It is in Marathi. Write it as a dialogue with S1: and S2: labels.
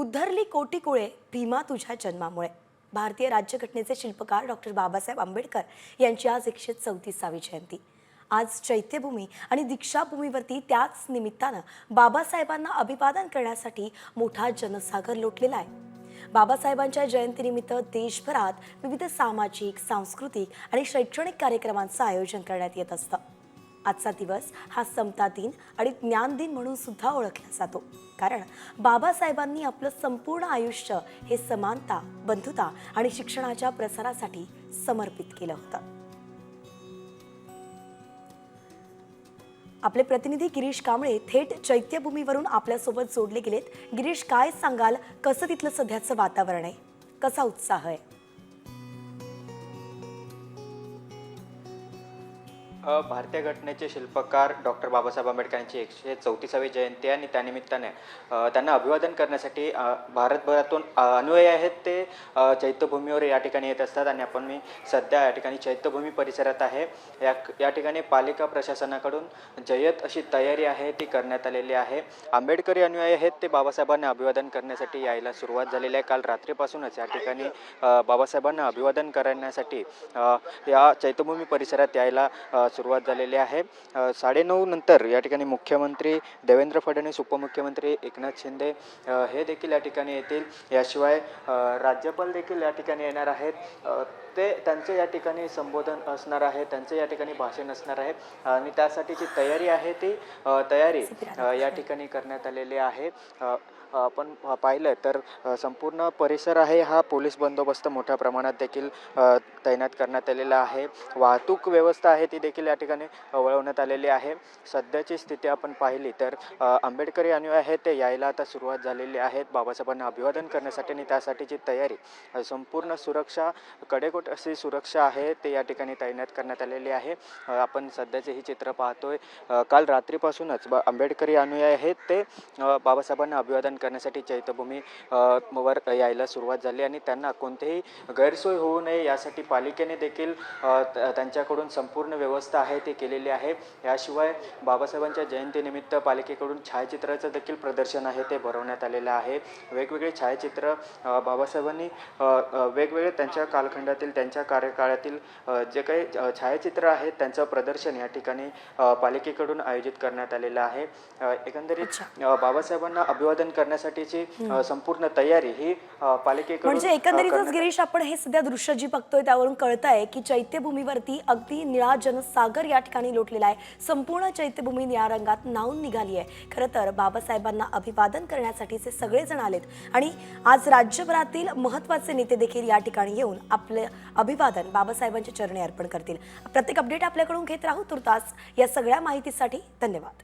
S1: उद्धरली कोटी कुळे भीमा तुझ्या जन्मामुळे. भारतीय राज्यघटनेचे शिल्पकार डॉक्टर बाबासाहेब आंबेडकर यांची आज एकशे चौतीसावी जयंती. आज चैत्यभूमी आणि दीक्षाभूमीवरती त्याच निमित्तानं बाबासाहेबांना अभिवादन करण्यासाठी मोठा जनसागर लोटलेला आहे. बाबासाहेबांच्या जयंतीनिमित्त देशभरात विविध सामाजिक सांस्कृतिक आणि शैक्षणिक कार्यक्रमांचं आयोजन करण्यात येत असतं. आजचा दिवस हा समता दिन आणि ज्ञान दिन म्हणून सुद्धा ओळखला जातो. कारण बाबासाहेबांनी आपलं संपूर्ण आयुष्य हे समानता बंधुता आणि शिक्षणाच्या प्रसारासाठी समर्पित केलं होतं. आपले प्रतिनिधी गिरीश कांबळे थेट चैत्यभूमीवरून आपल्यासोबत जोडले गेलेत. गिरीश काय सांगाल? कसं तिथलं सध्याचं वातावरण आहे? कसा उत्साह आहे?
S2: भारतीय घटनेचे शिल्पकार डॉक्टर बाबासाहेब आंबेडकरांची एकशे चौतीसावी जयंती आहे आणि त्यानिमित्ताने त्यांना अभिवादन करण्यासाठी भारतभरातून अनुयायी आहेत ते चैत्यभूमीवर या ठिकाणी येत असतात आणि आपण मी सध्या या ठिकाणी चैत्यभूमी परिसरात आहे. या या ठिकाणी पालिका प्रशासनाकडून जय्यत अशी तयारी आहे ती करण्यात आलेली आहे. आंबेडकरी अनुयायी आहेत ते बाबासाहेबांना अभिवादन करण्यासाठी यायला सुरुवात झालेली आहे. काल रात्रीपासूनच या ठिकाणी बाबासाहेबांना अभिवादन करण्यासाठी या चैत्यभूमी परिसरात यायला सुरुवात झालेली आहे. साडेनऊ नंतर या ठिकाणी मुख्यमंत्री देवेंद्र फडणवीस उपमुख्यमंत्री एकनाथ शिंदे हे देखील या ठिकाणी येतील. याशिवाय राज्यपाल देखील या ठिकाणी येणार आहेत. ते त्यांचे या ठिकाणी संबोधन असणार आहे. त्यांचे या ठिकाणी भाषण असणार आहे. आणि त्यासाठी जी तयारी आहे ती तयारी या ठिकाणी करण्यात आलेली आहे. आपण पाहिलं तर संपूर्ण परिसर आहे हा. पोलीस बंदोबस्त मोठ्या प्रमाणात देखील तैनात करण्यात आलेला आहे. वाहतूक व्यवस्था आहे ती देखील या ठिकाणी वळवण्यात आलेली आहे. सध्याची स्थिती आपण पाहिली तर आंबेडकरी अनुयायी आहेत ते यायला आता सुरुवात झालेली आहेत बाबासाहेबांना अभिवादन करण्यासाठी आणि त्यासाठीची तयारी संपूर्ण सुरक्षा कडेकोट अशी सुरक्षा आहे ते या ठिकाणी तैनात करण्यात आलेली आहे. आपण सध्याचे ही चित्र पाहतोय. काल रात्रीपासूनच ब आंबेडकरी अनुयायी आहेत ते बाबासाहेबांना अभिवादन करण्यासाठी चैत्यभूमी वर यायला सुरुवात झाली आणि त्यांना कोणतेही गैरसोय होऊ नये यासाठी पालिकेने देखील त्यांच्याकडून संपूर्ण व्यवस्था आहे ती केलेली आहे. याशिवाय बाबासाहेबांच्या जयंतीनिमित्त पालिकेकडून छायाचित्राचं देखील प्रदर्शन आहे ते भरवण्यात आलेलं आहे. वेगवेगळे छायाचित्र बाबासाहेबांनी वेगवेगळे त्यांच्या कालखंडातील त्यांच्या कार्यकाळातील जे काही छायाचित्र आहेत त्यांचं प्रदर्शन या ठिकाणी पालिकेकडून आयोजित करण्यात आलेलं आहे. एकंदरीत बाबासाहेबांना अभिवादन करण्यासाठीची संपूर्ण तयारी ही पालिकेकडून
S1: म्हणजे एकंदरीतच गिरीश आपण हे सध्या दृश्य जी बघतोय त्यावरून कळत आहे की चैत्यभूमीवरती अगदी निळा सागर या ठिकाणी लोटलेला आहे. संपूर्ण चैत्यभूमी निळ्या रंगात नावून निघाली आहे. खरं तर बाबासाहेबांना अभिवादन करण्यासाठीचे सगळेजण आलेत. आणि आज राज्यभरातील महत्त्वाचे नेते देखील या ठिकाणी येऊन आपले अभिवादन बाबासाहेबांच्या चरणी अर्पण करतील. प्रत्येक अपडेट आपल्याकडून घेत राहू तुर्तास या सगळ्या माहितीसाठी धन्यवाद.